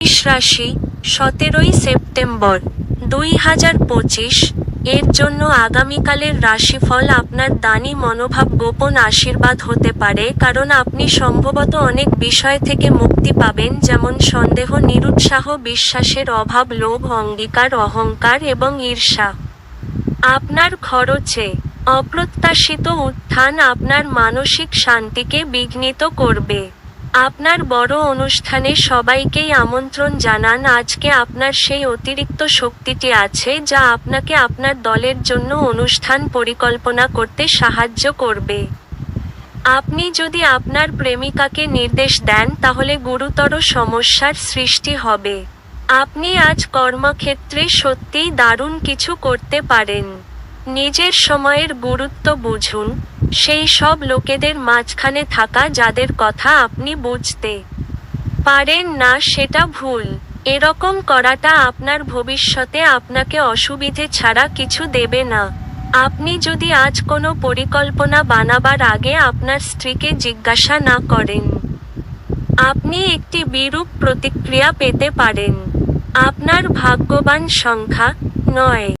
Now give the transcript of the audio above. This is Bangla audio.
মেষ রাশি, সতেরোই সেপ্টেম্বর, দুই হাজার পঁচিশ। এর জন্য আগামীকালের রাশিফল আপনার দানি মনোভাব গোপন আশীর্বাদ হতে পারে, কারণ আপনি সম্ভবত অনেক বিষয় থেকে মুক্তি পাবেন, যেমন সন্দেহ, নিরুৎসাহ, বিশ্বাসের অভাব, লোভ, অঙ্গীকার, অহংকার এবং ঈর্ষা। আপনার খরচে অপ্রত্যাশিত উত্থান আপনার মানসিক শান্তিকে বিঘ্নিত করবে। আপনার বড় অনুষ্ঠানে সবাইকেই আমন্ত্রণ জানান। আজকে আপনার সেই অতিরিক্ত শক্তিটি আছে, যা আপনাকে আপনার দলের জন্য অনুষ্ঠান পরিকল্পনা করতে সাহায্য করবে। আপনি যদি আপনার প্রেমিকাকে নির্দেশ দেন, তাহলে গুরুতর সমস্যার সৃষ্টি হবে। আপনি আজ কর্মক্ষেত্রে সত্যিই দারুণ কিছু করতে পারেন। নিজের সময়ের গুরুত্ব বুঝুন, সেই সব লোকেদের মাঝখানে থাকা যাদের কথা আপনি বুঝতে পারেন না সেটা ভুল। এরকম করাটা আপনার ভবিষ্যতে আপনাকে অসুবিধে ছাড়া কিছু দেবে না। আপনি যদি আজ কোনো পরিকল্পনা বানাবার আগে আপনার স্ত্রীকে জিজ্ঞাসা না করেন, আপনি একটি বিরূপ প্রতিক্রিয়া পেতে পারেন। আপনার ভাগ্যবান সংখ্যা নয়।